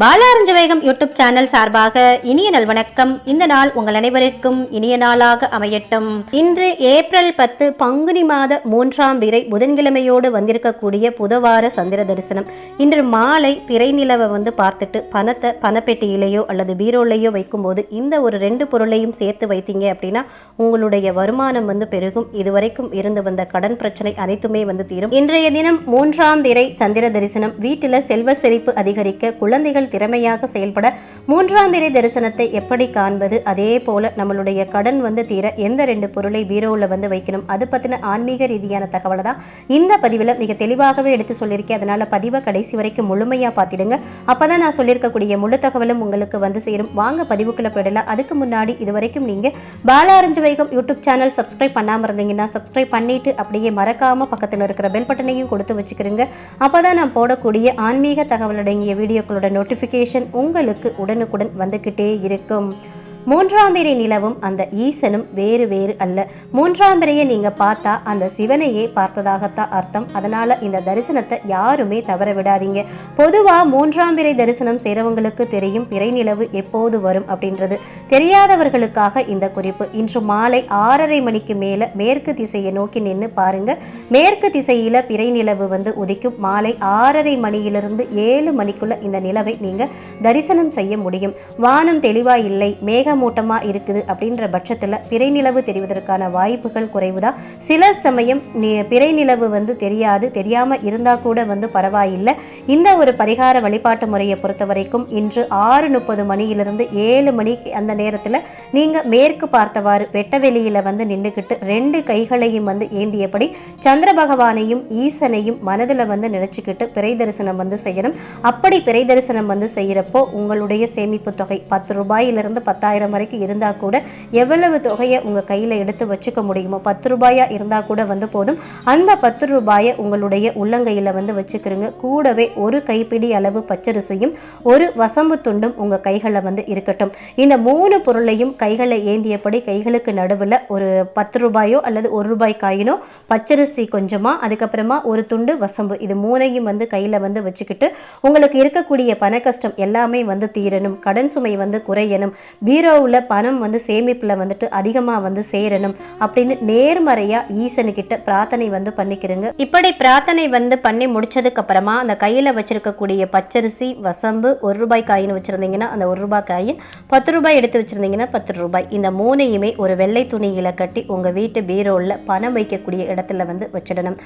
பாலாரஞ்ச வேகம் YouTube channel சார்பாக இனிய நல்வணக்கம் இந்த நாள் உங்கள் அனைவருக்கும் இனிய நாளாக அமையட்டும். இன்று ஏப்ரல் பத்து பங்குனி மாத மூன்றாம் பிறை புதன்கிழமையோடு வந்திருக்கக்கூடிய புதவார சந்திர தரிசனம். இன்று மாலை பிறை நிலவை வந்து பார்த்துட்டு பணத்தை பணப்பெட்டியிலேயோ அல்லது பீரோலையோ வைக்கும்போது இந்த ஒரு ரெண்டு பொருளையும் சேர்த்து வைத்தீங்க அப்படின்னா உங்களுடைய வருமானம் வந்து பெருகும். இதுவரைக்கும் இருந்து வந்த கடன் பிரச்சனை அனைத்துமே வந்து தீரும். இன்றைய தினம் மூன்றாம் பிறை சந்திர தரிசனம். வீட்டில் செல்வ செழிப்பு அதிகரிக்க குழந்தைகள் திறமையாக செயல்பட மூன்றாம் பிறை தரிசனத்தை எப்படி காண்பது? அதே போல நம்மளுடைய கடன் வந்து தீர எந்த ரெண்டு பொருளை பீரோவில் வந்து வைக்கணும்? அது பற்றின ஆன்மீக ரீதியான தகவலை தான் இந்த பதிவில் மிக தெளிவாகவே எடுத்து சொல்லியிருக்கேன். அதனால் பதிவை கடைசி வரைக்கும் முழுமையாக பார்த்துடுங்க. அப்போ தான் நான் சொல்லியிருக்கக்கூடிய முழு தகவலும் உங்களுக்கு வந்து சேரும். வாங்க பதிவுக்குள்ளே போயிடலாம். அதுக்கு முன்னாடி இது வரைக்கும் நீங்கள் பாலாரஞ்சு வைகம் யூடியூப் சேனல் சப்ஸ்கிரைப் பண்ணாமல் இருந்தீங்கன்னா சப்ஸ்கிரைப் பண்ணிட்டு அப்படியே மறக்காமல் பக்கத்தில் இருக்கிற பெல் பட்டனையும் கொடுத்து வச்சுக்கிறீங்க அப்போ தான் நான் போடக்கூடிய ஆன்மீக தகவல் அடங்கிய வீடியோக்களோட நோட்டிஃபிகேஷன் உங்களுக்கு உடனுக்குடன் வந்துக்கிட்டே இருக்கும். மூன்றாம் பிறை நிலவும் அந்த ஈசனும் வேறு வேறு அல்ல. மூன்றாம் பிறையை நீங்க பார்த்தா அந்த சிவனையே பார்த்ததாகத்தான் அர்த்தம். அதனால இந்த தரிசனத்தை யாருமே தவற விடாதீங்க. பொதுவா மூன்றாம் பிறை தரிசனம் செய்றவங்களுக்கு தெரியும் பிறை நிலவு எப்போது வரும் அப்படின்றது. தெரியாதவர்களுக்காக இந்த குறிப்பு. இன்று மாலை ஆறரை மணிக்கு மேல மேற்கு திசையை நோக்கி நின்று பாருங்க. மேற்கு திசையில பிறை நிலவு வந்து உதிக்கும். மாலை ஆறரை மணியிலிருந்து ஏழு மணிக்குள்ள இந்த நிலவை நீங்க தரிசனம் செய்ய முடியும். வானம் தெளிவா இல்லை. மேக மேகமூட்டமா இருக்குது அப்படின்ற பட்சத்தில் பிறை நிலவு தெரிவதற்கான வாய்ப்புகள் குறைவுதான் சில சமயம் பிறை நிலவு வந்து தெரியாது தெரியாமல் இருந்தால் கூட வந்து பரவாயில்லை. இந்த ஒரு பரிகார வழிபாட்டு முறையை பொறுத்த வரைக்கும் இன்று ஆறு முப்பது மணியிலிருந்து ஏழு மணி அந்த நேரத்தில் நீங்கள் மேற்கு பார்த்தவாறு வெட்ட வெளியில் வந்து நின்றுக்கிட்டு ரெண்டு கைகளையும் வந்து ஏந்தியபடி சந்திர பகவானையும் ஈசனையும் மனதில் வந்து நினச்சிக்கிட்டு பிறை தரிசனம் வந்து செய்யணும். அப்படி பிறை தரிசனம் வந்து செய்கிறப்போ உங்களுடைய சேமிப்பு தொகை பத்து ரூபாயிலிருந்து பத்தாயிரம் வரைக்கும் இருந்தா கூட எவ்வளவு தொகையை உங்க கையில எடுத்து வச்சுக்க முடியுமோ பத்து ரூபாயா இருந்தா கூட வந்து போதும். அந்த பத்து ரூபாயை உங்களுடைய உள்ளங்கையில் வந்து வச்சுக்கிறீங்க கூடவே ஒரு கைப்பிடி அளவு பச்சரிசியும் ஒரு வசம்பு துண்டும் உங்க கைகளை வந்து இருக்கட்டும். இந்த மூணு பொருளையும் கைகளை ஏந்தியபடி கைகளுக்கு நடுவில் ஒரு பத்து ரூபாயோ அல்லது ஒரு ரூபாய் காயினோ பச்சரிசி கொஞ்சமா அதுக்கப்புறமா ஒரு துண்டு வசம்பு. இது மூணையும் வந்து கையில வந்து வச்சுக்கிட்டு உங்களுக்கு இருக்கக்கூடிய பண கஷ்டம் எல்லாமே வந்து தீரணும். கடன் சுமை வந்து குறையணும். பீரோவில் பணம் வந்து சேமிப்பில் வந்துட்டு அதிகமாக வந்து சேரணும் அப்படின்னு நேர்மறையா ஈசனுக்கிட்ட பிரார்த்தனை வந்து பண்ணிக்கிறேங்க. இப்படி பிரார்த்தனை வந்து பண்ணி முடிச்சதுக்கு அப்புறமா அந்த கையில் வச்சிருக்கக்கூடிய பச்சரிசி வசம்பு ஒரு ரூபாய் காயின் வச்சிருந்தீங்கன்னா அந்த ஒரு ரூபாய் காயின் பத்து ரூபாய் எடுத்து வச்சிருந்தீங்கன்னா பத்து ரூபாய். இந்த மூணையுமே ஒரு வெள்ளை துணியில் கட்டி உங்க வீட்டு பீரோவில் பணம் வைக்கக்கூடிய இடத்துல வந்து வச்சிடணும்.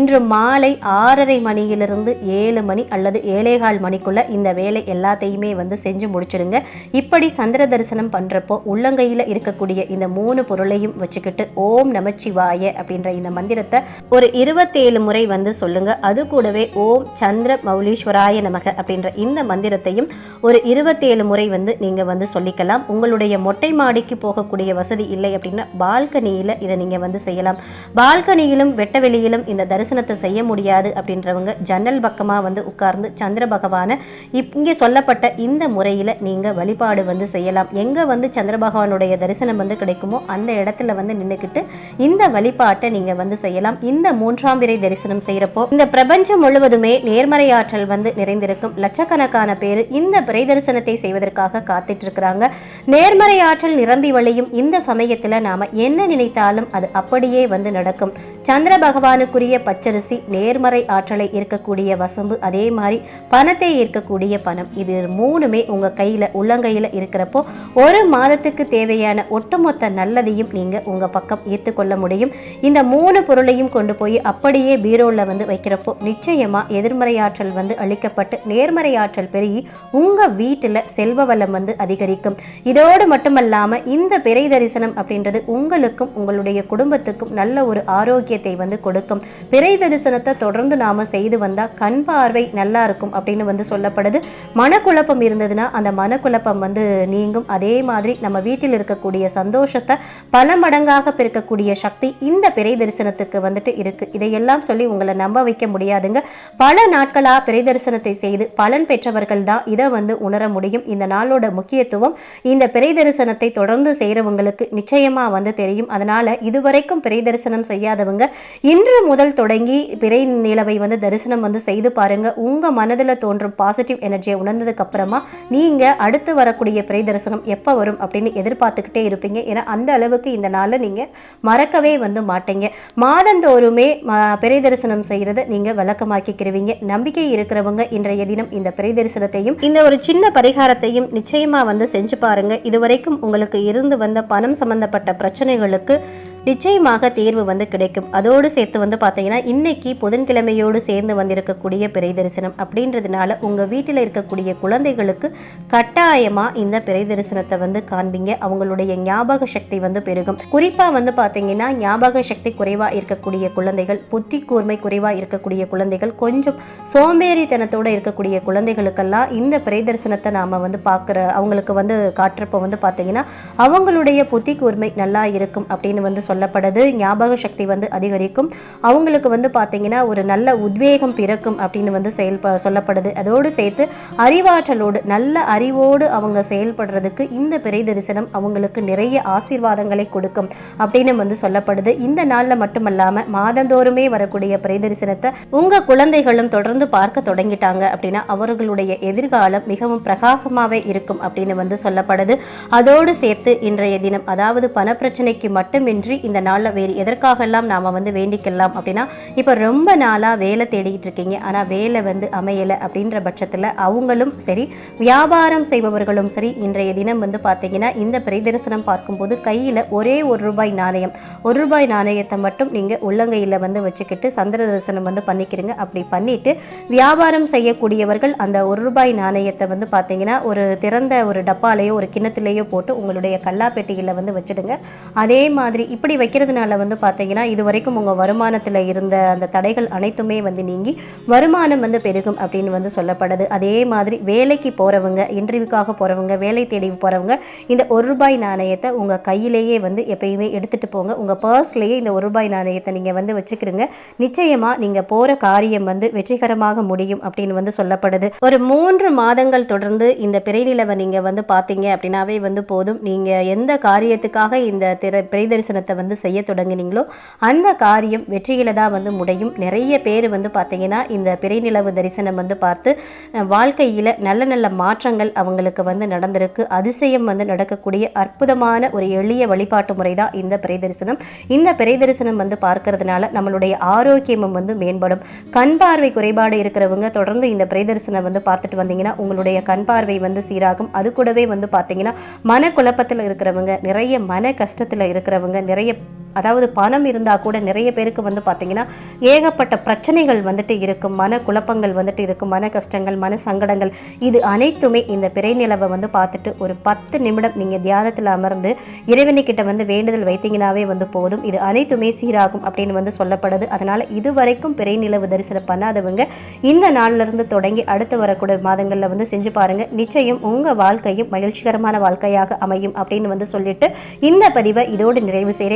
இன்று மாலை ஆறரை மணியிலிருந்து ஏழு மணி அல்லது ஏழேகால் மணிக்குள்ள இந்த வேலை எல்லாத்தையுமே வந்து செஞ்சு முடிச்சிடுங்க. இப்படி சந்திர தரிசனம் பண்ணுறப்போ உள்ளங்கையில் இருக்கக்கூடிய இந்த மூணு பொருளையும் வச்சுக்கிட்டு ஓம் நமச்சிவாய அப்படின்ற இந்த மந்திரத்தை ஒரு இருபத்தேழு முறை வந்து சொல்லுங்கள் அது கூடவே ஓம் சந்திர மௌலீஸ்வராய நமக அப்படின்ற இந்த மந்திரத்தையும் ஒரு இருபத்தேழு முறை வந்து நீங்கள் வந்து சொல்லிக்கலாம். உங்களுடைய மொட்டை மாடிக்கு போகக்கூடிய வசதி இல்லை அப்படின்னா பால்கனியில் இதை நீங்கள் வந்து செய்யலாம். பால்கனியிலும் வெட்ட வெளியிலும் இந்த தரிசனத்தை செய்ய முடியாது அப்படின்றவங்க ஜன்னல் பக்கமாக வந்து உட்கார்ந்து சந்திர பகவானை இங்கே சொல்லப்பட்ட இந்த முறையில் நீங்கள் வழிபாடு வந்து செய்யலாம். எங்கே எங்கே வந்து சந்திர பகவானுடைய தரிசனம் வந்து கிடைக்குமோ அந்த இடத்துல வந்து நின்றுக்கிட்டு இந்த வழிபாட்டை நீங்கள் வந்து செய்யலாம். இந்த மூன்றாம் விரை தரிசனம் செய்கிறப்போ இந்த பிரபஞ்சம் முழுவதுமே நேர்மறை ஆற்றல் வந்து நிறைந்திருக்கும். லட்சக்கணக்கான பேர் இந்த பிறை தரிசனத்தை செய்வதற்காக காத்துட்டு இருக்கிறாங்க நேர்மறை ஆற்றல் நிரம்பி வழியும் இந்த சமயத்தில் நாம் என்ன நினைத்தாலும் அது அப்படியே வந்து நடக்கும். சந்திர பகவானுக்குரிய பச்சரிசி நேர்மறை ஆற்றலை இருக்கக்கூடிய வசம்பு அதே மாதிரி பணத்தை இருக்கக்கூடிய பணம். இது மூணுமே உங்கள் கையில் உள்ளங்கையில் இருக்கிறப்போ ஒரு மாதத்துக்கு தேவையான ஒட்டுமொத்த நல்லதையும் நீங்கள் உங்கள் பக்கம் ஏற்றுக்கொள்ள முடியும். இந்த மூணு பொருளையும் கொண்டு போய் அப்படியே பீரோவில் வந்து வைக்கிறப்போ நிச்சயமாக எதிர்மறை ஆற்றல் வந்து அளிக்கப்பட்டு நேர்மறை ஆற்றல் பெருகி உங்கள் வீட்டில் செல்வ வளம் வந்து அதிகரிக்கும். இதோடு மட்டுமல்லாமல் இந்த பிறை தரிசனம் அப்படின்றது உங்களுக்கும் உங்களுடைய குடும்பத்துக்கும் நல்ல ஒரு ஆரோக்கியத்தை வந்து கொடுக்கும். பிறை தரிசனத்தை தொடர்ந்து நாம் செய்து வந்தால் கண் பார்வை நல்லா இருக்கும் அப்படின்னு வந்து சொல்லப்படுது. மனக்குழப்பம் இருந்ததுன்னா அந்த மனக்குழப்பம் வந்து நீங்கும். அதே மாதிரி நம்ம வீட்டில் இருக்கக்கூடிய சந்தோஷத்தை பல மடங்காக பெருக்கக்கூடிய சக்தி இந்த பிறை தரிசனத்துக்கு வந்துட்டு இருக்கு. இதையெல்லாம் சொல்லி உங்களை நம்ப வைக்க முடியாதுங்க. பல நாட்களாக பிறை தரிசனத்தை செய்து பலன் பெற்றவர்கள் தான் இதை வந்து உணர முடியும். இந்த நாளோட முக்கியத்துவம் இந்த பிறை தரிசனத்தை தொடர்ந்து செய்கிறவங்களுக்கு நிச்சயமாக வந்து தெரியும். அதனால இதுவரைக்கும் பிறை தரிசனம் செய்யாதவங்க இன்று முதல் தொடங்கி பிறை நிலவை வந்து தரிசனம் வந்து செய்து பாருங்க. உங்கள் மனதில் தோன்றும் பாசிட்டிவ் எனர்ஜியை உணர்ந்ததுக்கு அப்புறமா நீங்க அடுத்து வரக்கூடிய பிறை தரிசனம் எப்போ வரும் அப்படின்னு எதிர்பார்த்துக்கிட்டே இருப்பீங்க. ஏன்னா அந்த அளவுக்கு இந்த நாளில் நீங்கள் மறக்கவே வந்து மாட்டீங்க. மாதந்தோறுமே பிறை தரிசனம் செய்கிறத நீங்க வழக்கமாக்கிக்கிறவீங்க நம்பிக்கை இருக்கிறவங்க இன்றைய தினம் இந்த பிறை தரிசனத்தையும் இந்த ஒரு சின்ன பரிகாரத்தையும் நிச்சயமாக வந்து செஞ்சு பாருங்கள் இதுவரைக்கும் உங்களுக்கு இருந்து வந்த பணம் சம்பந்தப்பட்ட பிரச்சனைகளுக்கு நிச்சயமாக தேர்வு வந்து கிடைக்கும். அதோடு சேர்த்து வந்து பார்த்தீங்கன்னா இன்னைக்கு புதன்கிழமையோடு சேர்ந்து வந்திருக்கக்கூடிய பிறை தரிசனம் அப்படின்றதுனால உங்கள் வீட்டில் இருக்கக்கூடிய குழந்தைகளுக்கு கட்டாயமாக இந்த பிறை தரிசனத்தை வந்து காண்பீங்க. அவங்களுடைய ஞாபக சக்தி வந்து பெருகும். குறிப்பாக வந்து பார்த்தீங்கன்னா ஞாபக சக்தி குறைவாக இருக்கக்கூடிய குழந்தைகள் புத்தி கூர்மை குறைவாக இருக்கக்கூடிய குழந்தைகள் கொஞ்சம் சோம்பேறித்தனத்தோடு இருக்கக்கூடிய குழந்தைகளுக்கெல்லாம் இந்த பிறை தரிசனத்தை நாம் வந்து பார்க்குற அவங்களுக்கு வந்து காட்டுறப்ப வந்து பார்த்தீங்கன்னா அவங்களுடைய புத்தி கூர்மை நல்லா இருக்கும் அப்படின்னு வந்து சொல்லப்படுது. ஞாபக சக்தி வந்து அதிகரிக்கும். அவங்களுக்கு வந்து பார்த்தீங்கன்னா ஒரு நல்ல உத்வேகம் பிறக்கும் அப்படின்னு வந்து செயல்ப சொல்லப்படுது. அதோடு சேர்த்து அறிவாற்றலோடு நல்ல அறிவோடு அவங்க செயல்படுறதுக்கு இந்த பிறை தரிசனம் அவங்களுக்கு நிறைய ஆசீர்வாதங்களை கொடுக்கும் அப்படின்னு வந்து சொல்லப்படுது. இந்த நாளில் மட்டுமல்லாமல் மாதந்தோறுமே வரக்கூடிய பிறை தரிசனத்தை உங்கள் குழந்தைகளும் தொடர்ந்து பார்க்க தொடங்கிட்டாங்க அப்படின்னா அவர்களுடைய எதிர்காலம் மிகவும் பிரகாசமாகவே இருக்கும் அப்படின்னு வந்து சொல்லப்படுது. அதோடு சேர்த்து இன்றைய தினம் அதாவது பணப்பிரச்சனைக்கு மட்டுமின்றி இந்த நாளில் வேறு எதற்காகலாம் நாம் வந்து வேண்டிக்கலாம் அப்படின்னா இப்போ ரொம்ப நாளாக வேலை தேடிக்கிட்டு இருக்கீங்க. ஆனால் வேலை வந்து அமையலை அப்படின்ற பட்சத்தில் அவங்களும் சரி வியாபாரம் செய்பவர்களும் சரி இன்றைய தினம் வந்து பார்த்தீங்கன்னா இந்த பிரதர்சனம் பார்க்கும்போது கையில் ஒரே ஒரு ரூபாய் நாணயம். ஒரு ரூபாய் நாணயத்தை மட்டும் நீங்கள் உள்ளங்கையில் வந்து வச்சுக்கிட்டு சந்திர தரிசனம் வந்து பண்ணிக்கிறீங்க அப்படி பண்ணிட்டு வியாபாரம் செய்யக்கூடியவர்கள் அந்த ஒரு ரூபாய் நாணயத்தை வந்து பார்த்தீங்கன்னா ஒரு திறந்த ஒரு டப்பாலேயோ ஒரு கிண்ணத்துலேயோ போட்டு உங்களுடைய கல்லாப்பெட்டியில் வந்து வச்சுடுங்க. அதே மாதிரி இப்படி வைக்கிறதுனால வந்து பார்த்தீங்கன்னா இது வரைக்கும் உங்கள் வருமானத்தில் இருந்த அந்த தடைகள் அனைத்துமே வந்து நீங்கி வருமானம் வந்து பெருகும் அப்படின்னு வந்து சொல்லப்படுது. அதே மாதிரி வேலைக்கு போகிறவங்க இன்டர்வியூக்காக போகிறவங்க வேலை தேடி போகிறவங்க இந்த ஒரு ரூபாய் நாணயத்தை உங்கள் கையிலேயே வந்து எப்பயுமே எடுத்துகிட்டு போங்க. உங்கள் பர்ஸ்லேயே இந்த ஒரு ரூபாய் நாணயத்தை நீங்கள் வந்து வச்சுக்கிறீங்க நிச்சயமாக நீங்கள் போகிற காரியம் வந்து வெற்றிகரமாக முடியும் அப்படின்னு வந்து சொல்லப்படுது. ஒரு மூன்று மாதங்கள் தொடர்ந்து இந்த பிறைநிலவை நீங்கள் வந்து பார்த்தீங்க அப்படின்னாவே வந்து போதும். நீங்கள் எந்த காரியத்துக்காக இந்த திரை பிறை தரிசனத்தை வந்து செய்ய தொடங்குனீங்களோ அந்த காரியம் வெற்றியில தான் வந்து முடியும். நிறைய பேர் வந்து பார்த்தீங்கன்னா இந்த பிறைநிலவு தரிசனம் வந்து பார்த்து வாழ்க்கையில் நல்ல நல்ல மாற்றங்கள் அவங்களுக்கு வந்து நடந்திருக்கு. அதிசயம் வந்து நடக்கக்கூடிய அற்புதமான ஒரு எளிய வழிபாட்டு முறை தான் இந்த பிறை தரிசனம். இந்த பிறை தரிசனம் வந்து பார்க்கறதுனால நம்மளுடைய ஆரோக்கியமும் வந்து மேம்படும். கண் பார்வை குறைபாடு இருக்கிறவங்க தொடர்ந்து இந்த பிறை தரிசனம் வந்து பார்த்துட்டு வந்தீங்கன்னா உங்களுடைய கண் பார்வை வந்து சீராகும். அது கூடவே வந்து பார்த்தீங்கன்னா மன குழப்பத்தில் இருக்கிறவங்க நிறைய மன கஷ்டத்தில் இருக்கிறவங்க நிறைய அதாவது பணம் இருந்தால் கூட நிறைய பேருக்கு வந்து பார்த்தீங்கன்னா ஏகப்பட்ட பிரச்சனைகள் வந்துட்டு இருக்கும். மன குழப்பங்கள் வந்துட்டு இருக்கும். மன கஷ்டங்கள் மன சங்கடங்கள். இது அனைத்துமே இந்த பிறை நிலவை வந்து பார்த்துட்டு ஒரு பத்து நிமிடம் நீங்கள் தியானத்தில் அமர்ந்து இறைவனைக்கிட்ட வந்து வேண்டுதல் வைத்தீங்கன்னாவே வந்து போதும். இது அனைத்துமே சீராகும் அப்படின்னு வந்து சொல்லப்படுது. அதனால் இதுவரைக்கும் பிறை நிலவு தரிசனம் பண்ணாதவங்க இந்த நாள்ல இருந்து தொடங்கி அடுத்து வரக்கூடிய மாதங்களில் வந்து செஞ்சு பாருங்க. நிச்சயம் உங்கள் வாழ்க்கையும் மகிழ்ச்சிகரமான வாழ்க்கையாக அமையும் அப்படின்னு வந்து சொல்லிட்டு இந்த பதிவை இதோடு நிறைவு செய்கிறேன்